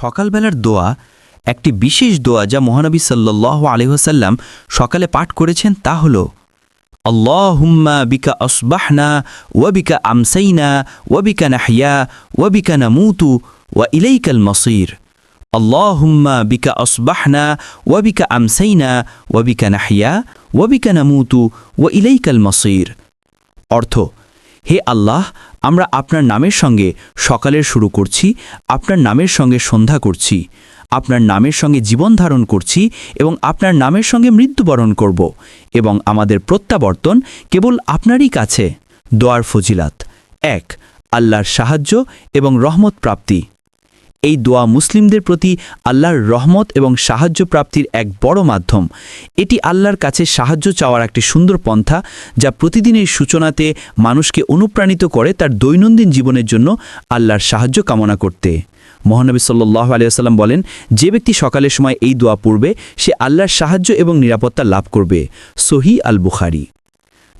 সকালবেলার দোয়া একটি বিশেষ দোয়া যা মহানবী সাল্লাহ আলহ্লাম সকালে পাঠ করেছেন তা হল, আল্লাহুম্মা বিকা আসবাহনা ওয়াবিকা আমসাইনা ওয়াবিকা নাহিয়া ওয়াবিকা নামুতু, ওয়া ইলাইকাল মসির। আল্লাহুম্মা বিকা আসবাহনা ওয়াবিকা আমসাইনা ওয়াবিকা নাহিয়া ওয়াবিকা নামুতু, ওয়া ইলাইকাল মসির। অর্থ হে আল্লাহ, আমরা আপনার নামের সঙ্গে সকালের শুরু করছি, আপনার নামের সঙ্গে সন্ধ্যা করছি, আপনার নামের সঙ্গে জীবন ধারণ করছি এবং আপনার নামের সঙ্গে মৃত্যুবরণ করব এবং আমাদের প্রত্যাবর্তন কেবল আপনারই কাছে। দোয়ার ফজিলাত, এক, আল্লাহর সাহায্য এবং রহমত প্রাপ্তি। এই দোয়া মুসলিমদের প্রতি আল্লাহর রহমত এবং সাহায্য প্রাপ্তির এক বড় মাধ্যম। এটি আল্লাহর কাছে সাহায্য চাওয়ার একটি সুন্দর পন্থা যা প্রতিদিনের সূচনাতে মানুষকে অনুপ্রাণিত করে তার দৈনন্দিন জীবনের জন্য আল্লাহর সাহায্য কামনা করতে। মহানবী সাল্লাহ আলিয়াল্লাম বলেন, যে ব্যক্তি সকালের সময় এই দোয়া পড়বে, সে আল্লাহর সাহায্য এবং নিরাপত্তা লাভ করবে। সহি আল বুখারি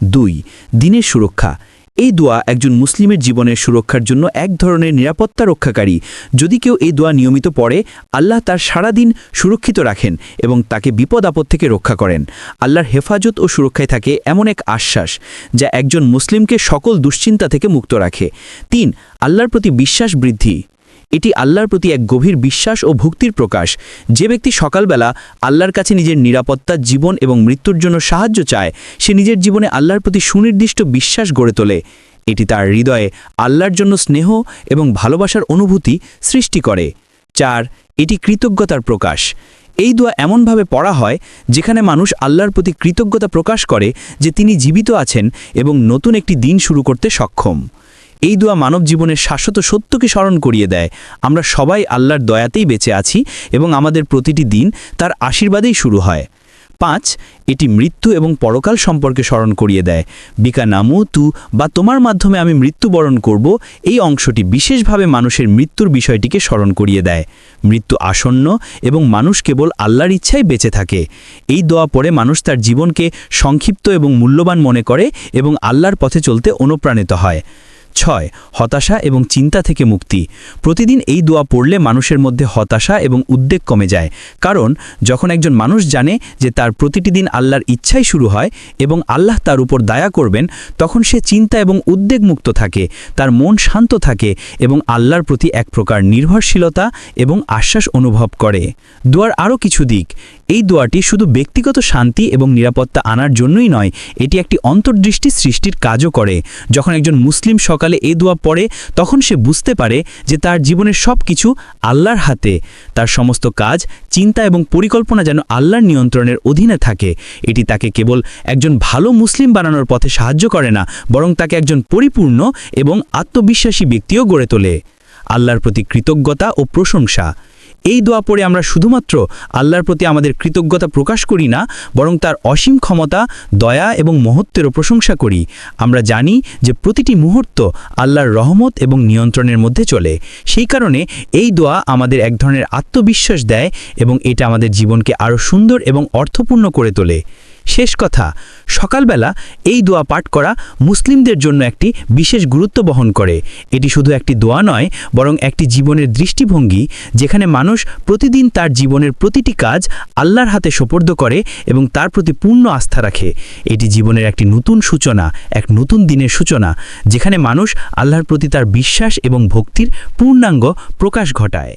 দুই, দিনের সুরক্ষা। এই দোয়া একজন মুসলিমের জীবনের সুরক্ষার জন্য এক ধরনের নিরাপত্তা রক্ষাকারী। যদি কেউ এই দোয়া নিয়মিত পড়ে, আল্লাহ তার সারাদিন সুরক্ষিত রাখেন এবং তাকে বিপদ আপদ থেকে রক্ষা করেন। আল্লাহর হেফাজত ও সুরক্ষায় থাকে এমন এক আশ্বাস, যা একজন মুসলিমকে সকল দুশ্চিন্তা থেকে মুক্ত রাখে। তিন, আল্লাহর প্রতি বিশ্বাস বৃদ্ধি। এটি আল্লাহর প্রতি এক গভীর বিশ্বাস ও ভক্তির প্রকাশ। যে ব্যক্তি সকালবেলা আল্লাহর কাছে নিজের নিরাপত্তা, জীবন এবং মৃত্যুর জন্য সাহায্য চায়, সে নিজের জীবনে আল্লাহর প্রতি সুনির্দিষ্ট বিশ্বাস গড়ে তোলে। এটি তার হৃদয়ে আল্লাহর জন্য স্নেহ এবং ভালোবাসার অনুভূতি সৃষ্টি করে। চার, এটি কৃতজ্ঞতার প্রকাশ। এই দোয়া এমনভাবে পড়া হয়, যেখানে মানুষ আল্লাহর প্রতি কৃতজ্ঞতা প্রকাশ করে যে তিনি জীবিত আছেন এবং নতুন একটি দিন শুরু করতে সক্ষম। এই দোয়া মানব জীবনের শাশ্বত সত্যকে স্মরণ করিয়ে দেয়। আমরা সবাই আল্লাহর দয়াতেই বেঁচে আছি এবং আমাদের প্রতিটি দিন তার আশীর্বাদেই শুরু হয়। পাঁচ, এটি মৃত্যু এবং পরকাল সম্পর্কে স্মরণ করিয়ে দেয়। বিকা নামু তু বা তোমার মাধ্যমে আমি মৃত্যুবরণ করব, এই অংশটি বিশেষভাবে মানুষের মৃত্যুর বিষয়টিকে স্মরণ করিয়ে দেয়। মৃত্যু আসন্ন এবং মানুষ কেবল আল্লাহর ইচ্ছাই বেঁচে থাকে। এই দোয়া পরে মানুষ তার জীবনকে সংক্ষিপ্ত এবং মূল্যবান মনে করে এবং আল্লাহর পথে চলতে অনুপ্রাণিত হয়। ছয় হতাশা এবং চিন্তা থেকে মুক্তি। প্রতিদিন এই দোয়া পড়লে মানুষের মধ্যে হতাশা এবং উদ্বেগ কমে যায়। কারণ, যখন একজন মানুষ জানে যে তার প্রতিটি দিন আল্লাহর ইচ্ছাই শুরু হয় এবং আল্লাহ তার উপর দয়া করবেন, তখন সে চিন্তা এবং উদ্বেগ মুক্ত থাকে, তার মন শান্ত থাকে এবং আল্লাহর প্রতি এক প্রকার নির্ভরশীলতা এবং আশ্বাস অনুভব করে। দোয়ার আরও কিছু দিক। এই দোয়াটি শুধু ব্যক্তিগত শান্তি এবং নিরাপত্তা আনার জন্যই নয়, এটি একটি অন্তর্দৃষ্টি সৃষ্টির কাজও করে। যখন একজন মুসলিম সকালে এই দোয়া পড়ে, তখন সে বুঝতে পারে যে তার জীবনের সব কিছু আল্লাহর হাতে। তার সমস্ত কাজ, চিন্তা এবং পরিকল্পনা যেন আল্লাহর নিয়ন্ত্রণের অধীনে থাকে। এটি তাকে কেবল একজন ভালো মুসলিম বানানোর পথে সাহায্য করে না, বরং তাকে একজন পরিপূর্ণ এবং আত্মবিশ্বাসী ব্যক্তিও গড়ে তোলে। আল্লাহর প্রতি কৃতজ্ঞতা ও প্রশংসা। এই দোয়া পড়ে আমরা শুধুমাত্র আল্লাহর প্রতি আমাদের কৃতজ্ঞতা প্রকাশ করি না, বরং তার অসীম ক্ষমতা, দয়া এবং মহত্বেরও প্রশংসা করি। আমরা জানি যে প্রতিটি মুহূর্ত আল্লাহর রহমত এবং নিয়ন্ত্রণের মধ্যে চলে। সেই কারণে এই দোয়া আমাদের এক ধরনের আত্মবিশ্বাস দেয় এবং এটা আমাদের জীবনকে আরও সুন্দর এবং অর্থপূর্ণ করে তোলে। শেষ কথা, সকালবেলা এই দোয়া পাঠ করা মুসলিমদের জন্য একটি বিশেষ গুরুত্ব বহন করে। এটি শুধু একটি দোয়া নয়, বরং একটি জীবনের দৃষ্টিভঙ্গি, যেখানে মানুষ প্রতিদিন তার জীবনের প্রতিটি কাজ আল্লাহর হাতে সোপর্দ করে এবং তার প্রতি পূর্ণ আস্থা রাখে। এটি জীবনের একটি নতুন সূচনা, এক নতুন দিনের সূচনা, যেখানে মানুষ আল্লাহর প্রতি তার বিশ্বাস এবং ভক্তির পূর্ণাঙ্গ প্রকাশ ঘটায়।